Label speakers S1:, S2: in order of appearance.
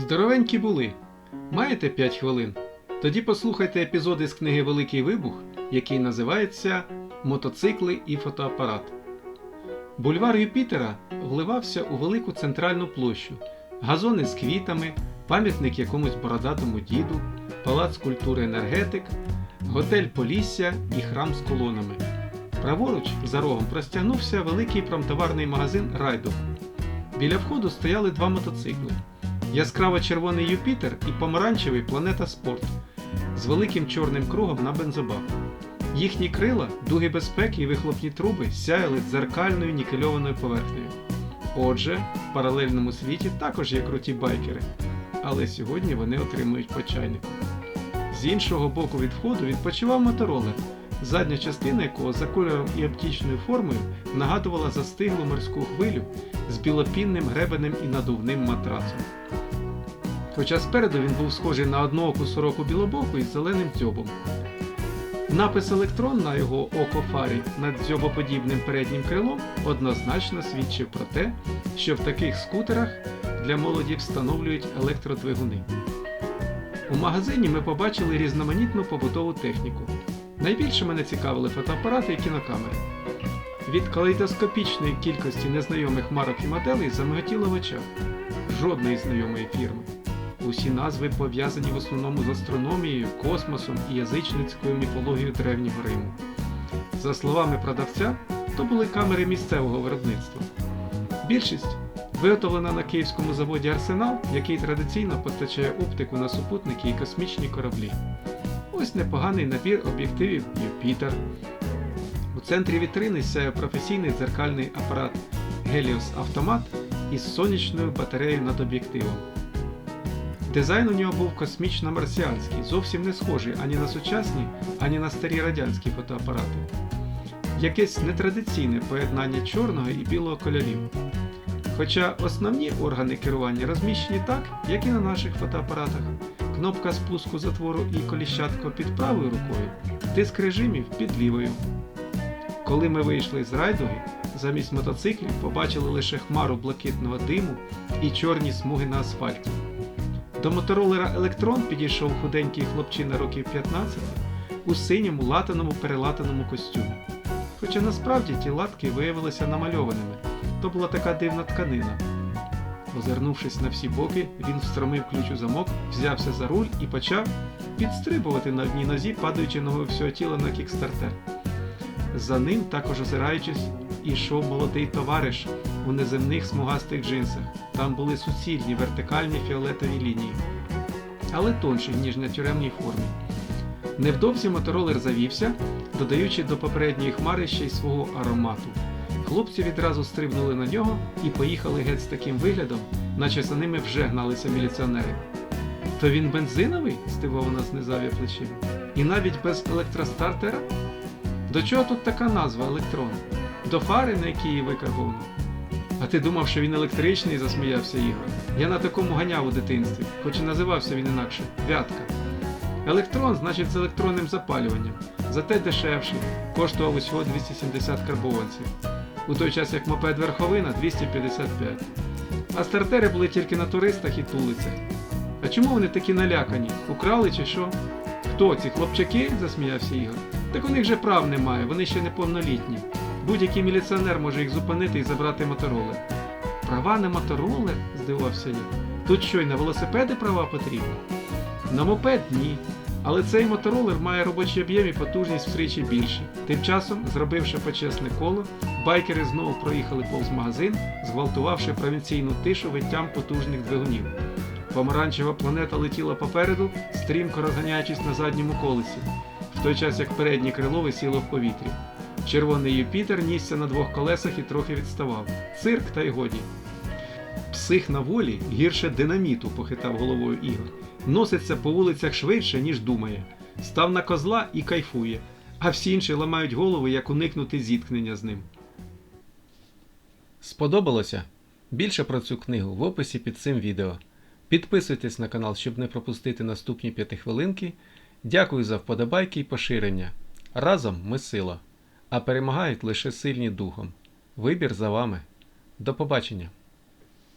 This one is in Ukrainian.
S1: Здоровенькі були. Маєте 5 хвилин? Тоді послухайте епізоди з книги Великий Вибух, який називається Мотоцикли і фотоапарат. Бульвар Юпітера вливався у велику центральну площу, газони з квітами, пам'ятник якомусь бородатому діду, палац культури енергетик, готель Полісся і храм з колонами. Праворуч за рогом простягнувся великий промтоварний магазин Райдов. Біля входу стояли два мотоцикли. Яскраво червоний Юпітер і помаранчевий Планета Спорт з великим чорним кругом на бензобаку. Їхні крила, дуги безпеки і вихлопні труби сяяли дзеркальною нікельованою поверхнею. Отже, в паралельному світі також є круті байкери, але сьогодні вони отримують по чайнику. З іншого боку від входу відпочивав моторолер, задня частина якого за кольором і оптичною формою нагадувала застиглу морську хвилю з білопінним гребенем і надувним матрацом. Хоча спереду він був схожий на однооку сороку білобоку із зеленим дзьобом. Напис електрон на його око фарі над дзьобоподібним переднім крилом однозначно свідчив про те, що в таких скутерах для молоді встановлюють електродвигуни. У магазині ми побачили різноманітну побутову техніку. Найбільше мене цікавили фотоапарати і кінокамери. Від калейдоскопічної кількості незнайомих марок і моделей замиготіло в очах. Жодної знайомої фірми. Усі назви пов'язані в основному з астрономією, космосом і язичницькою міфологією древнього Риму. За словами продавця, то були камери місцевого виробництва. Більшість виготовлена на київському заводі Арсенал, який традиційно постачає оптику на супутники і космічні кораблі. Ось непоганий набір об'єктивів Юпітер. У центрі вітрини сяє професійний дзеркальний апарат Helios Автомат із сонячною батареєю над об'єктивом. Дизайн у нього був космічно-марсіанський, зовсім не схожий ані на сучасні, ані на старі радянські фотоапарати. Якесь нетрадиційне поєднання чорного і білого кольорів. Хоча основні органи керування розміщені так, як і на наших фотоапаратах. Кнопка спуску затвору і коліщатко під правою рукою, диск режимів під лівою. Коли ми вийшли з райдуги, замість мотоциклів побачили лише хмару блакитного диму і чорні смуги на асфальті. До моторолера Електрон підійшов худенький хлопчина років 15 у синьому латаному перелатаному костюмі. Хоча насправді ті латки виявилися намальованими, то була така дивна тканина. Озирнувшись на всі боки, він встромив ключ у замок, взявся за руль і почав підстрибувати на одній нозі, падаючи ногою всього тіла на кікстартер. За ним, також озираючись, ішов молодий товариш у неземних смугастих джинсах. Там були суцільні вертикальні фіолетові лінії, але тонші, ніж на тюремній формі. Невдовзі моторолер завівся, додаючи до попередньої хмари ще й свого аромату. Хлопці відразу стрибнули на нього і поїхали геть з таким виглядом, наче за ними вже гналися міліціонери. То він бензиновий? здивовано знизав я плечима. І навіть без електростартера? До чого тут така назва електрон? До фари, на якій її викарбовано? А ти думав, що він електричний, засміявся Ігор. Я на такому ганяв у дитинстві, хоч і називався він інакше вятка. Електрон, значить, з електронним запалюванням, зате дешевший, коштував усього 270 карбованців. У той час як мопед верховина 255. А стартери були тільки на туристах і тулицях. А чому вони такі налякані? Украли чи що? Хто ці хлопчаки? засміявся Ігор. Так у них же прав немає, вони ще неповнолітні. Будь-який міліціонер може їх зупинити і забрати моторолер. Права на моторолер? здивувався я. Тут що й на велосипеди права потрібні? На мопед ні. Але цей моторолер має робочий об'єм і потужність втричі більше. Тим часом, зробивши почесне коло, байкери знову проїхали повз магазин, зґвалтувавши провінційну тишу виттям потужних двигунів. Помаранчева планета летіла попереду, стрімко розганяючись на задньому колесі, в той час як переднє крило висіло в повітрі. Червоний Юпітер нісся на двох колесах і трохи відставав. Цирк та й годі. Псих на волі гірше динаміту, похитав головою Ігор. Носиться по вулицях швидше, ніж думає. Став на козла і кайфує, а всі інші ламають голови, як уникнути зіткнення з ним. Сподобалося? Більше про цю книгу в описі під цим відео. Підписуйтесь на канал, щоб не пропустити наступні п'ятихвилинки. Дякую за вподобайки і поширення. Разом ми сила, а перемагають лише сильні духом. Вибір за вами. До побачення!